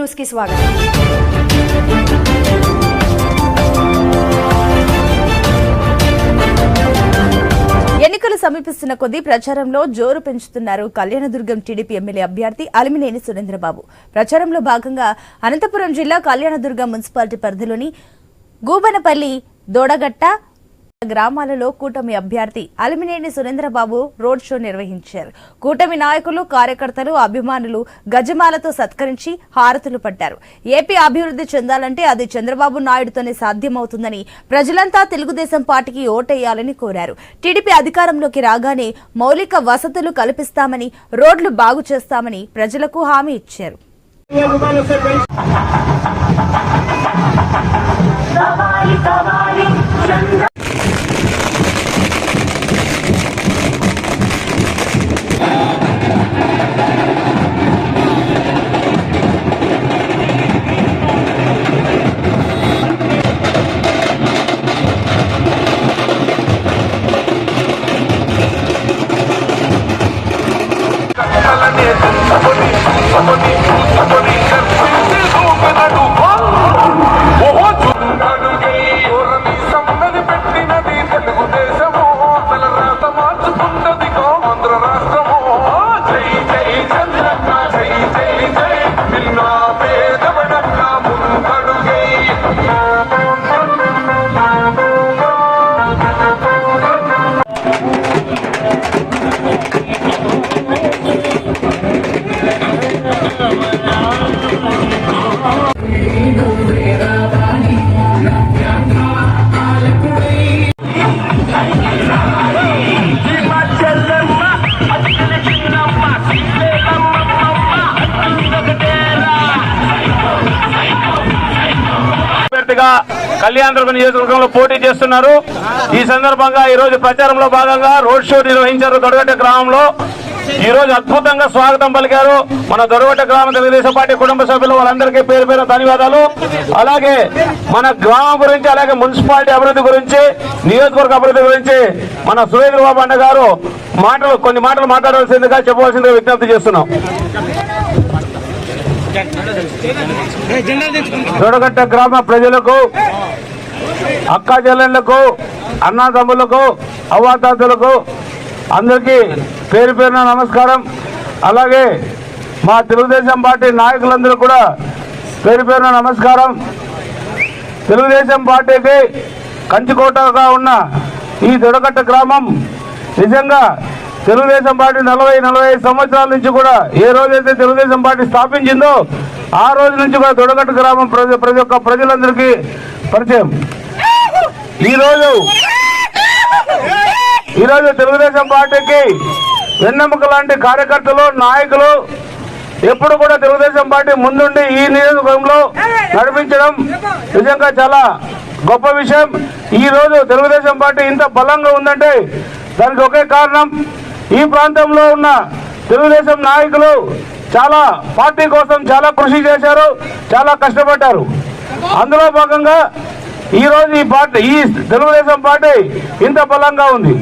న్యూస్కి స్వాగతం. ఎన్నికలు సమీపిస్తున్న కొద్దీ ప్రచారంలో జోరు పెంచుతున్నారు కళ్యాణదుర్గం టీడీపీ ఎమ్మెల్యే అభ్యర్థి అలిమినేని సురేంద్రబాబు. ప్రచారంలో భాగంగా అనంతపురం జిల్లా కళ్యాణదుర్గం మున్సిపాలిటీ పరిధిలోని గూబనపల్లి దోడగట్ట గ్రామాలలో కూటమి అభ్యర్థి అలిమినేని సురేంద్రబాబు రోడ్ షో నిర్వహించారు. కూటమి నాయకులు కార్యకర్తలు అభిమానులు గజమాలతో సత్కరించి హారతులు పడ్డారు. ఏపీ అభివృద్ధి చెందాలంటే అది చంద్రబాబు నాయుడుతోనే సాధ్యమవుతుందని ప్రజలంతా తెలుగుదేశం పార్టీకి ఓటేయాలని కోరారు. టీడీపీ అధికారంలోకి రాగానే మౌలిక వసతులు కల్పిస్తామని రోడ్లు బాగు చేస్తామని ప్రజలకు హామీ ఇచ్చారు. కళ్యాణదుర్గ నియోజకవర్గంలో పోటీ చేస్తున్నారు. ఈ సందర్భంగా ఈ రోజు ప్రచారంలో భాగంగా రోడ్ షో నిర్వహించారు దొడగట్ట గ్రామంలో. ఈ రోజు అద్భుతంగా స్వాగతం పలికారు మన దొరగట్ట గ్రామ తెలుగుదేశం పార్టీ కుటుంబ సభ్యులు వాళ్ళందరికీ పేరు పేరు ధన్యవాదాలు. అలాగే మన గ్రామం గురించి అలాగే మున్సిపాలిటీ అభివృద్ధి గురించి నియోజకవర్గ అభివృద్ధి గురించి మన సురేంద్ర బాబు అన్న గారు మాటలు కొన్ని మాటలు మాట్లాడవలసిందిగా చెప్పవలసిందిగా విజ్ఞప్తి చేస్తున్నాం. జోడగట్ట గ్రామ ప్రజలకు అక్క చెల్లెళ్ళకు అన్నదమ్ములకు అవ్వాతాతలకు అందరికీ పేరు పేరున నమస్కారం. అలాగే మా తెలుగుదేశం పార్టీ నాయకులందరూ కూడా పేరు పేరున నమస్కారం. తెలుగుదేశం పార్టీకి కంచుకోటగా ఉన్న ఈ దొడగట్ట గ్రామం నిజంగా తెలుగుదేశం పార్టీ నలభై నలభై సంవత్సరాల నుంచి కూడా ఏ రోజైతే తెలుగుదేశం పార్టీ స్థాపించిందో ఆ రోజు నుంచి కూడా దొడగట్ట గ్రామం ప్రజ ప్రతి ఒక్క ప్రజలందరికీ పరిచయం. ఈరోజు ఈరోజు తెలుగుదేశం పార్టీకి వెన్నెముక లాంటి కార్యకర్తలు నాయకులు ఎప్పుడు కూడా తెలుగుదేశం పార్టీ ముందుండి ఈ నియోజకవర్గంలో నడిపించడం నిజంగా చాలా గొప్ప విషయం. ఈ రోజు తెలుగుదేశం పార్టీ ఇంత బలంగా ఉందంటే దానికి ఒకే కారణం ఈ ప్రాంతంలో ఉన్న తెలుగుదేశం నాయకులు చాలా పార్టీ కోసం చాలా కృషి చేశారు చాలా కష్టపడ్డారు. అందులో భాగంగా ఈరోజు ఈ పార్టీ ఈ తెలుగుదేశం పార్టీ ఇంత బలంగా ఉంది.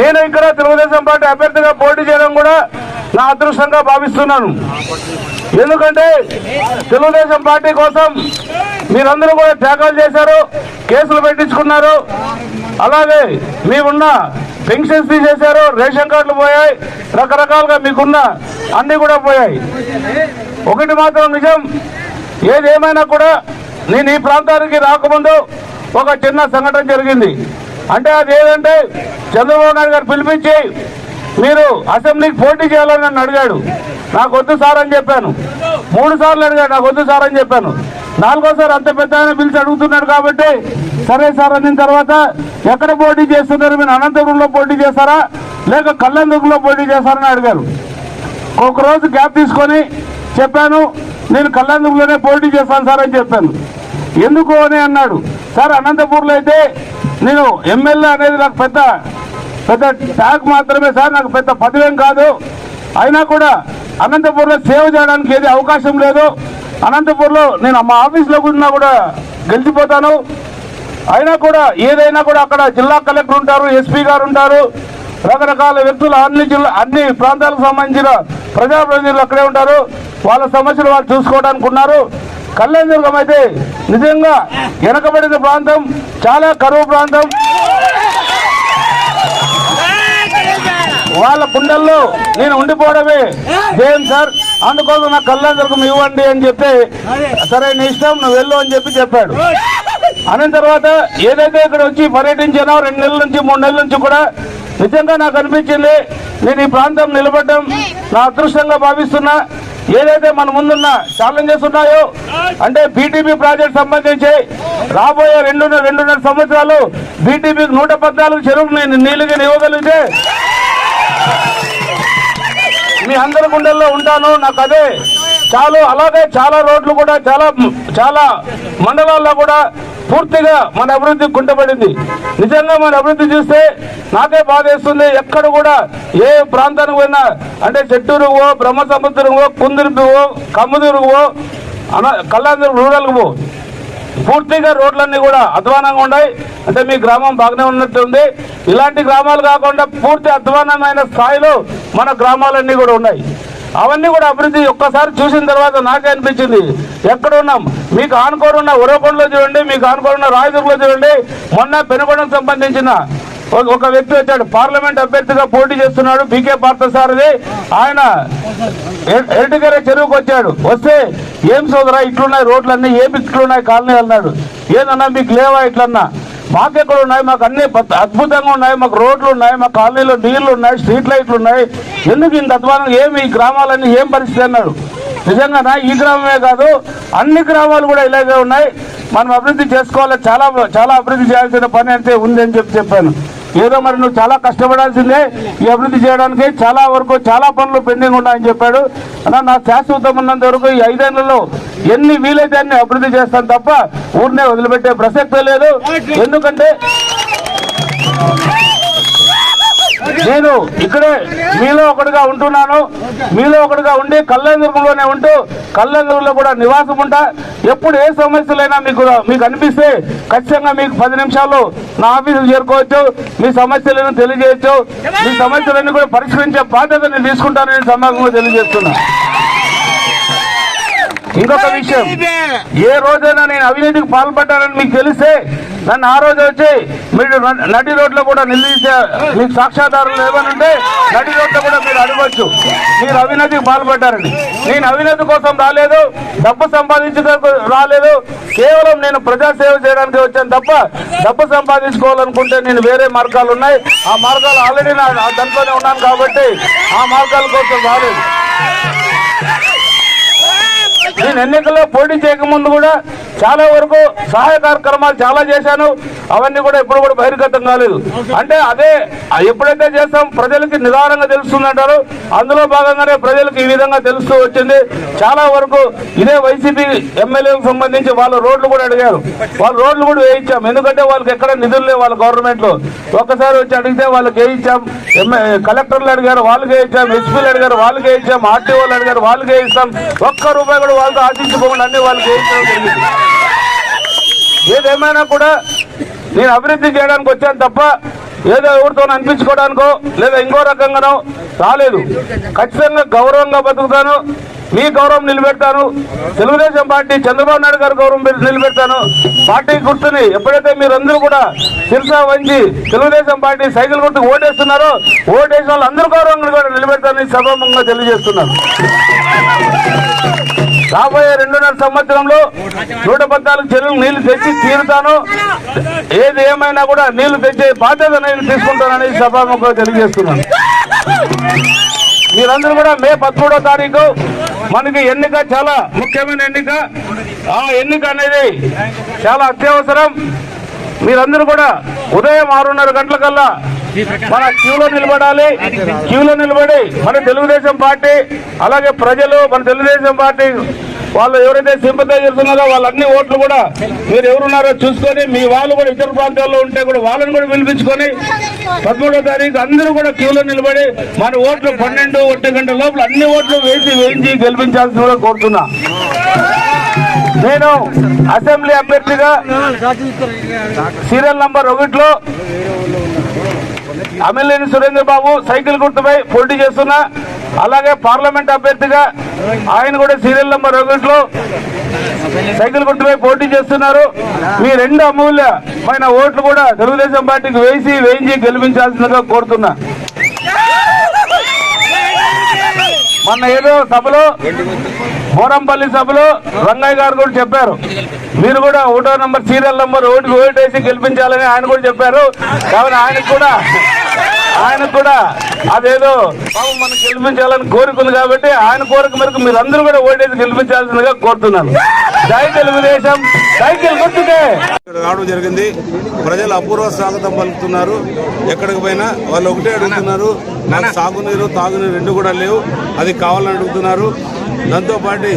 నేను ఇక్కడ తెలుగుదేశం పార్టీ అభ్యర్థిగా పోటీ చేయడం కూడా నా అదృష్టంగా భావిస్తున్నాను. ఎందుకంటే తెలుగుదేశం పార్టీ కోసం మీరందరూ కూడా త్యాగాలు చేశారు కేసులు పెట్టించుకున్నారు. అలాగే మీకున్న పెన్షన్స్ తీసేశారు రేషన్ కార్డులు పోయాయి రకరకాలుగా మీకున్న అన్ని కూడా పోయాయి. ఒకటి మాత్రం నిజం ఏదేమైనా కూడా నేను ఈ ప్రాంతానికి రాకముందు ఒక చిన్న సంఘటన జరిగింది. అంటే అది ఏదంటే చంద్రబాబు నాయుడు గారు పిలిపించి మీరు అసెంబ్లీకి పోటీ చేయాలని నన్ను అడిగాడు. నాకు వద్దు సార్ అని చెప్పాను. మూడు సార్లు అడిగాడు. నాకు వద్దు సార్ అని చెప్పాను. నాలుగోసారి అంత పెద్ద ఆయన పిలిచి అడుగుతున్నాడు కాబట్టి సరే సార్ అన్న తర్వాత ఎక్కడ పోటీ చేస్తున్నారు? మీరు అనంతపురంలో పోటీ చేస్తారా? లేక కళ్ళందుకులో పోటీ చేస్తారని అడిగారు. ఒక రోజు గ్యాప్ తీసుకొని చెప్పాను నేను కళ్ళందుకులోనే పోటీ చేస్తాను సార్ అని చెప్పాను. ఎందుకు అని అన్నాడు. సార్ అనంతపూర్లో అయితే నేను ఎమ్మెల్యే అనేది నాకు పెద్ద పెద్ద ట్యాగ్ మాత్రమే సార్ నాకు పెద్ద పదవేం కాదు. అయినా కూడా అనంతపూర్లో సేవ చేయడానికి ఏది అవకాశం లేదు. అనంతపూర్లో నేను మా ఆఫీస్లో ఉన్నా కూడా గెలిచిపోతాను. అయినా కూడా ఏదైనా కూడా అక్కడ జిల్లా కలెక్టర్ ఉంటారు ఎస్పీ గారు ఉంటారు. రకరకాల వ్యక్తులు అన్ని జిల్లా అన్ని ప్రాంతాలకు సంబంధించిన ప్రజాప్రతినిధులు అక్కడే ఉంటారు. వాళ్ళ సమస్యలు వాళ్ళు చూసుకోవడానికి ఉన్నారు. కళ్యాణదుర్గం అయితే నిజంగా వెనకబడిన ప్రాంతం చాలా కరువు ప్రాంతం. వాళ్ళ గుండెల్లో నేను ఉండిపోవడమే. జయం సార్ అందుకోసం నాకు కళ్యాణదుర్గం ఇవ్వండి అని చెప్తే సరే నీ ఇష్టం నువ్వు వెళ్ళు అని చెప్పి చెప్పాడు. అన్న తర్వాత ఏదైతే ఇక్కడ వచ్చి పర్యటించానో రెండు నెలల నుంచి మూడు నెలల నుంచి కూడా నిజంగా నాకు అనిపించింది నేను ఈ ప్రాంతం నిలబడడం నా అదృష్టంగా భావిస్తున్నా. ఏదైతే మన ముందున్న ఛాలెంజెస్ ఉన్నాయో అంటే బీటీపీ ప్రాజెక్ట్ సంబంధించి రాబోయే రెండు రెండున్నర సంవత్సరాలు బీటీపీకి నూట పద్నాలుగు చెరువులు నేను నీళ్ళకి ఇవ్వగలిగితే మీ అందరి గుండెల్లో ఉంటాను నాకు అదే. చాలు అలాగే చాలా రోడ్లు కూడా చాలా చాలా మండలాల్లో కూడా పూర్తిగా మన అభివృద్ధి కుంటపడింది నిజంగా మన అభివృద్ధి చూస్తే నాకే బాధేస్తుంది. ఎక్కడ కూడా ఏ ప్రాంతానికి పోయినా అంటే చెట్టూరుకువో బ్రహ్మ సముద్రమో కుందిరిపివో కమ్ముదురువో అన కళ్యాణ రూరల్కి పో. పూర్తిగా రోడ్లన్నీ కూడా అధ్వానంగా ఉన్నాయి. అంటే మీ గ్రామం బాగానే ఉన్నట్టుంది. ఇలాంటి గ్రామాలు కాకుండా పూర్తి అధ్వానమైన స్థాయిలో మన గ్రామాలన్నీ కూడా ఉన్నాయి. అవన్నీ కూడా అభివృద్ధి ఒక్కసారి చూసిన తర్వాత నాకే అనిపించింది. ఎక్కడ ఉన్నాం? మీకు ఆనుకోని ఉన్న ఉరవకొండలో చూడండి మీకు ఆనుకోని ఉన్న రాయదుర్గలో చూడండి. మొన్న పెనుగొండకు సంబంధించిన ఒక- వ్యక్తి వచ్చాడు. పార్లమెంట్ అభ్యర్థిగా పోటీ చేస్తున్నాడు బీకే పార్థసారథి. ఆయన ఎ- ఎరటిగర చెరువుకు వచ్చాడు. వస్తే ఏం సోదరా ఇట్లున్నాయి రోడ్లన్నీ ఏమి ఇట్లున్నాయి కాలనీ అన్నాడు. ఏదన్నా మీకు లేవా ఇట్లన్నా? మాకెక్కడ ఉన్నాయి మాకు అన్ని అద్భుతంగా ఉన్నాయి. మాకు రోడ్లు ఉన్నాయి మా కాలనీలో నీళ్ళు ఉన్నాయి స్ట్రీట్ లైట్లు ఉన్నాయి ఎందుకు ఇంత అధ్వానం ఏమి ఈ గ్రామాలన్నీ ఏం పరిస్థితి? అన్నాడు. నిజంగా ఈ గ్రామమే కాదు అన్ని గ్రామాలు కూడా ఇలాగే ఉన్నాయి. మనం అభివృద్ధి చేసుకోవాలి. చాలా చాలా అభివృద్ధి చేయాల్సిన పని అయితే ఉందని చెప్పి చెప్పాను. ఏదో మరి నువ్వు చాలా కష్టపడాల్సిందే. ఈ అభివృద్ధి చేయడానికి చాలా వరకు చాలా పనులు పెండింగ్ ఉన్నాయని చెప్పాడు. అన్న నా శాశ్వతం ఉన్నంత వరకు ఈ ఐదేళ్ళలో ఎన్ని వీలైతే అన్ని అభివృద్ధి చేస్తాను తప్ప ఊరినే వదిలిపెట్టే ప్రసక్తే లేదు. ఎందుకంటే నేను ఇక్కడే మీలో ఒకటిగా ఉంటున్నాను. మీలో ఒకటిగా ఉండి కళ్యాణదుర్గంలోనే ఉంటూ కళ్యాణదుర్గంలో కూడా నివాసం ఉంటా. ఎప్పుడు ఏ సమస్యలైనా మీకు మీకు అనిపిస్తే ఖచ్చితంగా మీకు పది నిమిషాలు నా ఆఫీసుకు చేరుకోవచ్చు. మీ సమస్యలను తెలియజేయచ్చు. మీ సమస్యలన్నీ కూడా పరిష్కరించే బాధ్యత నేను తీసుకుంటానని సమాగంగా తెలియజేస్తున్నాను ఇంకొక విషయం. ఏ రోజైనా నేను అవినీతికి పాల్పడ్డానని మీకు తెలిస్తే నన్ను ఆ రోజు వచ్చి మీరు న- నడి రోడ్లో కూడా నిలదీసే మీకు సాక్ష్యాధారాలు ఉంటే నడి రోడ్లో కూడా మీరు అడగవచ్చు మీరు అవినీతికి పాల్పడ్డారని. నేను అవినీతి కోసం రాలేదు డబ్బు సంపాదించడానికి రాలేదు కేవలం నేను ప్రజాసేవ చేయడానికి వచ్చాను తప్ప డబ్బు సంపాదించుకోవాలనుకుంటే నేను వేరే మార్గాలు ఉన్నాయి. ఆ మార్గాలు ఆల్రెడీ నా నా దాంట్లోనే ఉన్నాను కాబట్టి ఆ మార్గాల కోసం రాలేదు. నేను ఎన్నికల్లో పోటీ చేయకముందు కూడా చాలా వరకు సహాయ కార్యక్రమాలు చాలా చేశాను. అవన్నీ కూడా ఎప్పుడు కూడా బహిర్గతం కాలేదు. అంటే అదే ఎప్పుడైతే చేస్తాం ప్రజలకి నిదానంగా తెలుస్తుందంటారు అందులో భాగంగానే ప్రజలకు ఈ విధంగా తెలుస్తూ వచ్చింది. చాలా వరకు ఇదే వైసీపీ ఎమ్మెల్యేలకు సంబంధించి వాళ్ళ రోడ్లు కూడా అడిగారు. వాళ్ళ రోడ్లు కూడా వేయించాం. ఎందుకంటే వాళ్ళకి ఎక్కడ నిధులు లేవు వాళ్ళ గవర్నమెంట్లో ఒక్కసారి వచ్చి అడిగితే వాళ్ళకి వేయించాం. కలెక్టర్లు అడిగారు వాళ్ళకి వేయించాం. ఎస్పీలు అడిగారు వాళ్ళకి వేయించాం. ఆర్టీఓలు అడిగారు వాళ్ళకి వేయిస్తాం. ఒక్క రూపాయి కూడా వాళ్ళతో ఆశించుకోకుండా అన్ని వాళ్ళకి జరిగింది. ఏదేమైనా కూడా నేను అభివృద్ధి చేయడానికి వచ్చాను తప్ప ఏదో ఎవరితో అనిపించుకోవడానికో లేదా ఇంకో రకంగానో రాలేదు. ఖచ్చితంగా గౌరవంగా బతుకుతాను. మీ గౌరవం నిలబెడతాను. తెలుగుదేశం పార్టీ చంద్రబాబు నాయుడు గారి గౌరవం నిలబెడతాను. పార్టీ గుర్తుని ఎప్పుడైతే మీరందరూ కూడా శిరసా వంచి తెలుగుదేశం పార్టీ సైకిల్ గుర్తు ఓటేస్తున్నారో ఓటేసిన వాళ్ళు అందరూ గౌరవంగా కూడా నిలబెడతానని సభాముఖంగా తెలియజేస్తున్నాను. రాబోయే రెండున్నర సంవత్సరంలో నూట పద్నాలుగు చెరువులు నీళ్ళు తెచ్చి తీరుతాను. ఏది ఏమైనా కూడా నీళ్ళు తెచ్చే బాధ్యత నేను తీసుకుంటానని సభాముఖంగా తెలియజేస్తున్నాను. మీరందరూ కూడా మే పదమూడో తారీఖు మనకి ఎన్నిక చాలా ముఖ్యమైన ఎన్నిక. ఆ ఎన్నిక అనేది చాలా అత్యవసరం. మీరందరూ కూడా ఉదయం ఆరున్నర గంటలకల్లా మన క్యూలో నిలబడాలి. క్యూలో నిలబడి మన తెలుగుదేశం పార్టీ అలాగే ప్రజలు మన తెలుగుదేశం పార్టీ వాళ్ళు ఎవరైతే సింపతైజర్స్ ఉన్నారో వాళ్ళన్ని ఓట్లు కూడా మీరు ఎవరున్నారో చూసుకొని మీ వాళ్ళు కూడా ఇతర ప్రాంతాల్లో ఉంటే కూడా వాళ్ళని కూడా పిలిపించుకొని పదమూడో తారీఖు అందరూ కూడా క్యూలో నిలబడి మన ఓట్లు పన్నెండు ఒంటి గంటల లోపల అన్ని ఓట్లు వేసి వేయించి గెలిపించాల్సి కూడా కోరుతున్నా. నేను అసెంబ్లీ అభ్యర్థిగా సీరియల్ నంబర్ ఒకటిలో అమ్మెల్యేని సురేంద్ర బాబు సైకిల్ గుర్తుపై పోటీ చేస్తున్నా. అలాగే పార్లమెంట్ అభ్యర్థిగా ఆయన కూడా సీరియల్ నెంబర్ ఒకటిలో సైకిల్ గుర్తుపై పోటీ చేస్తున్నారు. మీ రెండు అమూల్యమైన ఓట్లు కూడా తెలుగుదేశం పార్టీకి వేసి వేయించి గెలిపించాల్సిందిగా కోరుతున్నా. మొన్న ఏదో సభలో మోరంపల్లి సభలో రంగయ్య గారు కూడా చెప్పారు. మీరు కూడా ఓటో నంబర్ సీరియల్ నంబర్ ఓటు ఓటు వేసి గెలిపించాలని ఆయన కూడా చెప్పారు. కావున ఆయనకు కూడా ఆయనకు కూడా అదేదో పాపం మనం గెలిపించాలని కోరుకుంది కాబట్టి ఆయన కోరిక మేరకు మీరు అందరూ కూడా ఓటేసి గెలిపించాల్సిందిగా కోరుతున్నాను. జై తెలుగుదేశం సైకిల్ గుర్తుకే రావడం జరిగింది. ప్రజలు అపూర్వ స్వాగతం పలుకుతున్నారు. ఎక్కడికి పోయినా వాళ్ళు ఒకటే అడుగుతున్నారు. నాకు సాగునీరు తాగునీరు రెండు కూడా లేవు. అది కావాలని అడుగుతున్నారు. దాంతోపాటు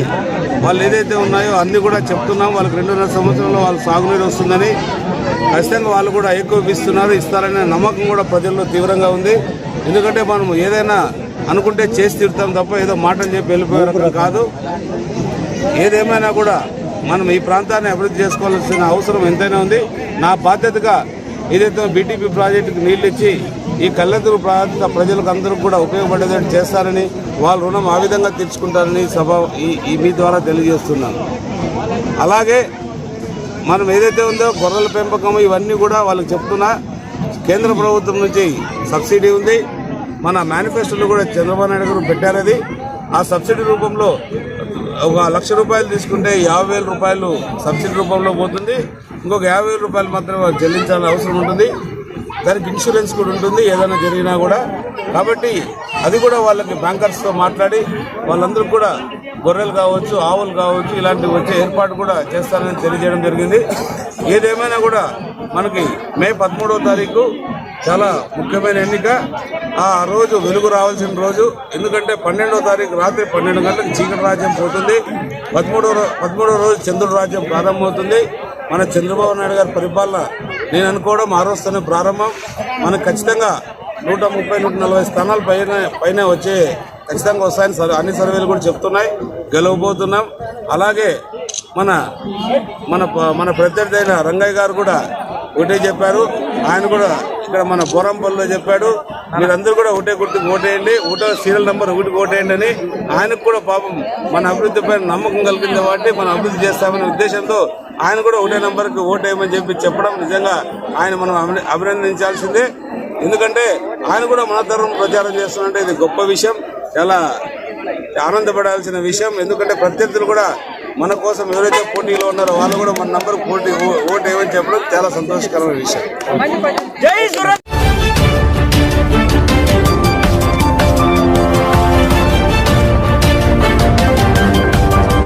వాళ్ళు ఏదైతే ఉన్నాయో అన్ని కూడా చెప్తున్నాం. వాళ్ళకి రెండున్నర సంవత్సరంలో వాళ్ళు సాగునీరు వస్తుందని ఖచ్చితంగా వాళ్ళు కూడా ఏకోపిస్తున్నారు ఇస్తారనే నమ్మకం కూడా ప్రజల్లో తీవ్రంగా ఉంది. ఎందుకంటే మనం ఏదైనా అనుకుంటే చేసి తిడతాం తప్ప ఏదో మాటలు చెప్పి వెళ్ళిపోయే రకం కాదు. ఏదేమైనా కూడా మనం ఈ ప్రాంతాన్ని అభివృద్ధి చేసుకోవాల్సిన అవసరం ఎంతైనా ఉంది. నా బాధ్యతగా ఏదైతే బీటీపీ ప్రాజెక్టుకి నీళ్ళు ఇచ్చి ఈ కళ్ళెదురు ప్రాంత ప్రజలకు అందరూ కూడా ఉపయోగపడేటట్టు చేస్తారని వాళ్ళ రుణం ఆ విధంగా తీర్చుకుంటారని సభ ఈ మీ ద్వారా తెలియజేస్తున్నాను. అలాగే మనం ఏదైతే ఉందో గొర్రెల పెంపకం ఇవన్నీ కూడా వాళ్ళకి చెప్తున్నా కేంద్ర ప్రభుత్వం నుంచి సబ్సిడీ ఉంది. మన మేనిఫెస్టోలో కూడా చంద్రబాబు నాయుడు గారు పెట్టారది ఆ సబ్సిడీ రూపంలో ఒక లక్ష రూపాయలు తీసుకుంటే యాభై వేల రూపాయలు సబ్సిడీ రూపంలో పోతుంది. ఇంకొక యాభై వేల రూపాయలు మాత్రమే చెల్లించాల్సిన అవసరం ఉంటుంది. దానికి ఇన్సూరెన్స్ కూడా ఉంటుంది ఏదైనా జరిగినా కూడా. కాబట్టి అది కూడా వాళ్ళకి బ్యాంకర్స్తో మాట్లాడి వాళ్ళందరూ కూడా గొర్రెలు కావచ్చు ఆవులు కావచ్చు ఇలాంటివి వచ్చే ఏర్పాటు కూడా చేస్తారని తెలియజేయడం జరిగింది. ఏదేమైనా కూడా మనకి మే పదమూడవ తారీఖు చాలా ముఖ్యమైన ఎన్నిక. ఆ రోజు వెలుగు రావాల్సిన రోజు. ఎందుకంటే పన్నెండవ తారీఖు రాత్రి పన్నెండు గంటలకు చీకటి రాజ్యం పోతుంది. పదమూడవ పదమూడవ రోజు చంద్రుడు రాజ్యం ప్రారంభమవుతుంది. మన చంద్రబాబు నాయుడు గారి పరిపాలన నేను అనుకోవడం ఆ రోజుతోనే ప్రారంభం మనకు ఖచ్చితంగా నూట ముప్పై నూట నలభై స్థానాలు పైన పైన వచ్చే ఖచ్చితంగా వస్తాయని సర్- అన్ని సర్వేలు కూడా చెప్తున్నాయి. గెలవబోతున్నాం. అలాగే మన మన మన ప్రత్యర్థి అయిన రంగయ్య గారు కూడా ఒకటే చెప్పారు. ఆయన కూడా ఇక్కడ మన బొరంపల్లిలో చెప్పాడు. మీరందరూ కూడా ఒకటే గుర్తుకు ఓటేయండి. ఒకటో సీరియల్ నెంబర్ ఒకటి ఓటేయండి అని ఆయనకు కూడా పాపం మన అభివృద్ధి పైన నమ్మకం కలిగింది కాబట్టి మనం అభివృద్ధి చేస్తామనే ఉద్దేశంతో ఆయన కూడా ఒకటే నెంబర్కి ఓటేయమని చెప్పి చెప్పడం నిజంగా ఆయన మనం అభినందించాల్సిందే. ఎందుకంటే ఆయన కూడా మన తరం ప్రచారం చేస్తున్నట్టే ఇది గొప్ప విషయం. చాలా ఆనందపడాల్సిన విషయం. ఎందుకంటే ప్రత్యర్థులు కూడా మన కోసం ఎవరైతే పోటీలో ఉన్నారో వాళ్ళు కూడా మన నంబర్ పోటీ ఓ- ఓటు చెప్పడం చాలా సంతోషకరమైన విషయం.